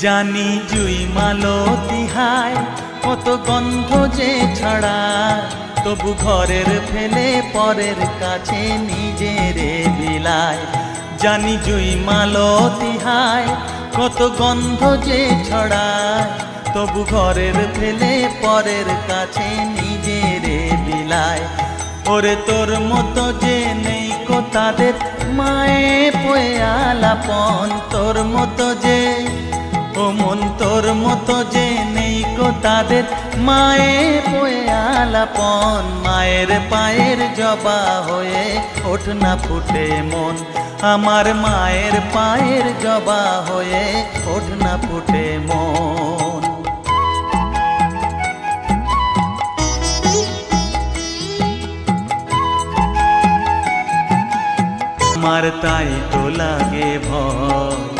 জানি জুই মালো তিহায় কত গন্ধ যে ছড়ায়। তবু ঘরের ফেলে পরের কাছে নিজের বিলায়। জানি জুই মালো তিহায় কত গন্ধ যে ছড়ায়। তবু ঘরের ফেলে পরের কাছে নিজের বিলায়। ওরে তোর মতো যে নেই কো তাদের, মায়ে পয়ে আলাপন। তোর মতো যে মন তোর মতো যে নেই কো তাদের। মায়ে পয়ে আলাপন, মায়ের পায়ের জবা হয়ে ওঠ না ফুটে মন। আমার মায়ের পায়ের জবা হয়ে ওঠ না ফুটে মন। আমার তাই তো লাগে ভয়।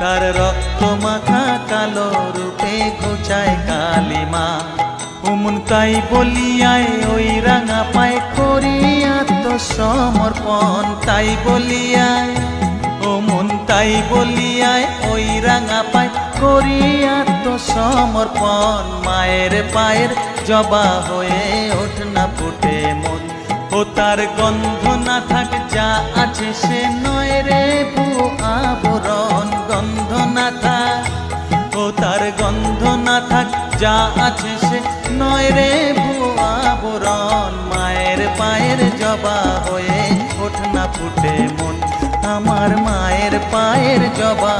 তার রক্ত মাখা কালো রূপে ঘুচায় কালিমা। উমন তাই বলিয়ায় ওই রাঙা পায় করি আত্মসমর্পণ তাই বলিয়ায়। ও মন তাই বলিয়ায় ওই রাঙা পায় করি আত্মসমর্পণ মায়ের পায়ের জবা হয়ে ওঠ না ফুটে মন। ও তার গন্ধ না থাক যা আছে সে নয় রে ভু আবরণ। যা আছে সে নয় রে ভুয়া বরণ মায়ের পায়ের জবা হয়ে ওঠ না ফুটে মন। আমার মায়ের পায়ের জবা